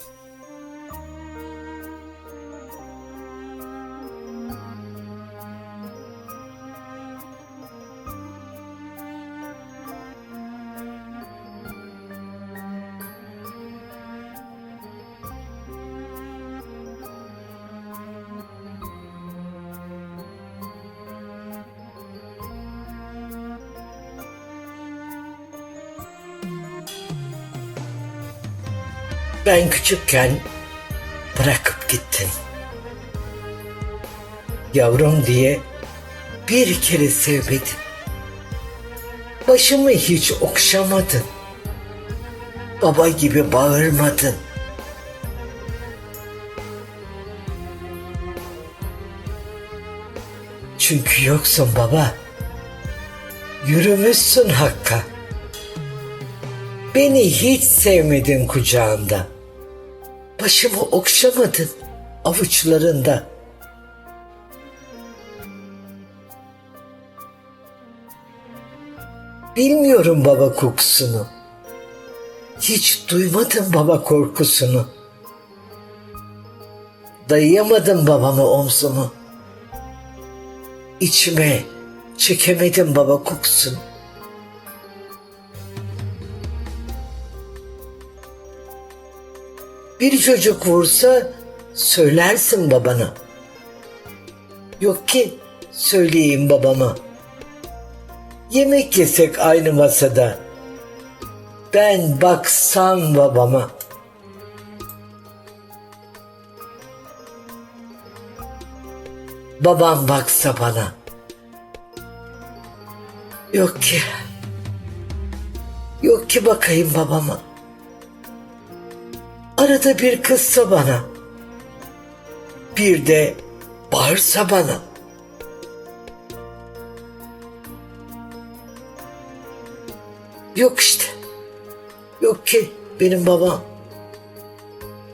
Música Ben küçükken bırakıp gittin. Yavrum diye bir kere sevmedin. Başımı hiç okşamadın. Baba gibi bağırmadın. Çünkü yoksun baba. Yürümüşsün Hakk'a. Beni hiç sevmedin kucağında. Başımı okşamadın avuçlarında. Bilmiyorum baba kokusunu. Hiç duymadım baba korkusunu. Dayayamadım babama omzumu. İçime çekemedim baba kokusunu. Bir çocuk vursa söylersin babana. Yok ki söyleyeyim babama. Yemek yesek aynı masada. Ben baksam babama. Babam baksa bana. Yok ki. Yok ki bakayım babama. Arada bir kızsa bana. Bir de bağırsa bana. Yok işte. Yok ki benim babam.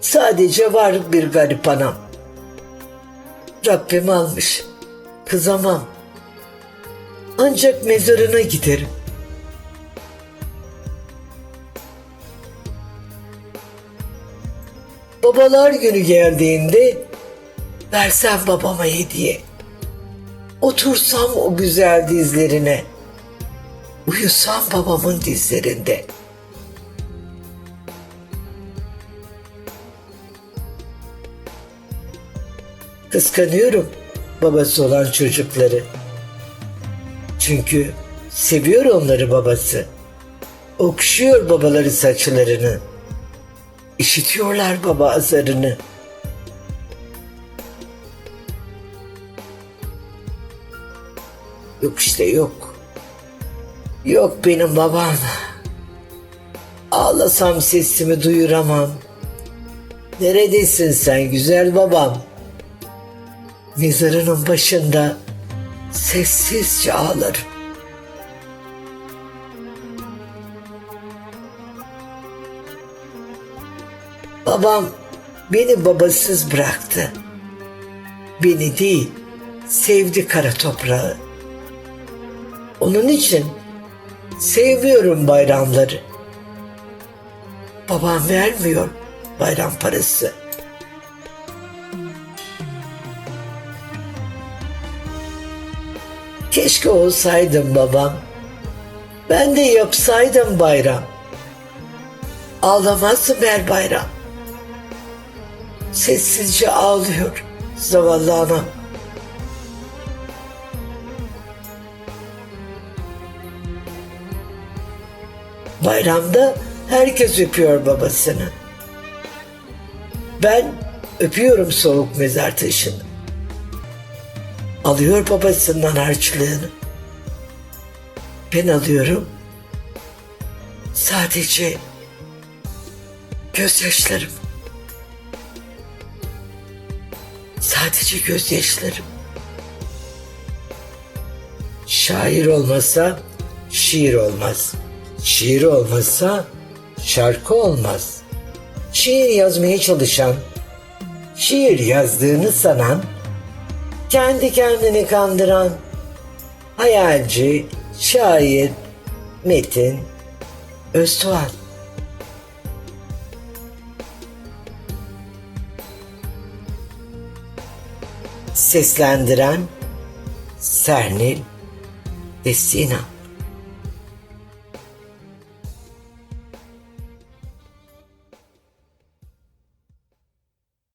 Sadece var bir garip anam. Rabbim almış. Kızamam. Ancak mezarına giderim. Babalar günü geldiğinde versem babama hediye. Otursam o güzel dizlerine. Uyusam babamın dizlerinde. Kıskanıyorum babası olan çocukları. Çünkü seviyor onları babası. Okşuyor babaları saçlarını. İşitiyorlar baba azarını. Yok işte yok. Yok benim babam. Ağlasam sesimi duyuramam. Neredesin sen güzel babam? Mezarının başında sessizce ağlarım. Babam beni babasız bıraktı. Beni değil, sevdi kara toprağı. Onun için seviyorum bayramları. Babam vermiyor bayram parası. Keşke olsaydım babam. Ben de yapsaydım bayram. Ağlamazdı ver bayram. Sessizce ağlıyor zavallı anam. Bayramda herkes öpüyor babasını. Ben öpüyorum soğuk mezar taşını. Alıyor babasından harçlığını. Ben alıyorum. Sadece gözyaşlarım. Sadece gözyaşlarım. Şair olmasa şiir olmaz. Şiir olmasa şarkı olmaz. Şiir yazmaya çalışan, şiir yazdığını sanan, kendi kendini kandıran, hayalci, şair, Metin, Öztuğan. Seslendiren Sernil ve Sinan.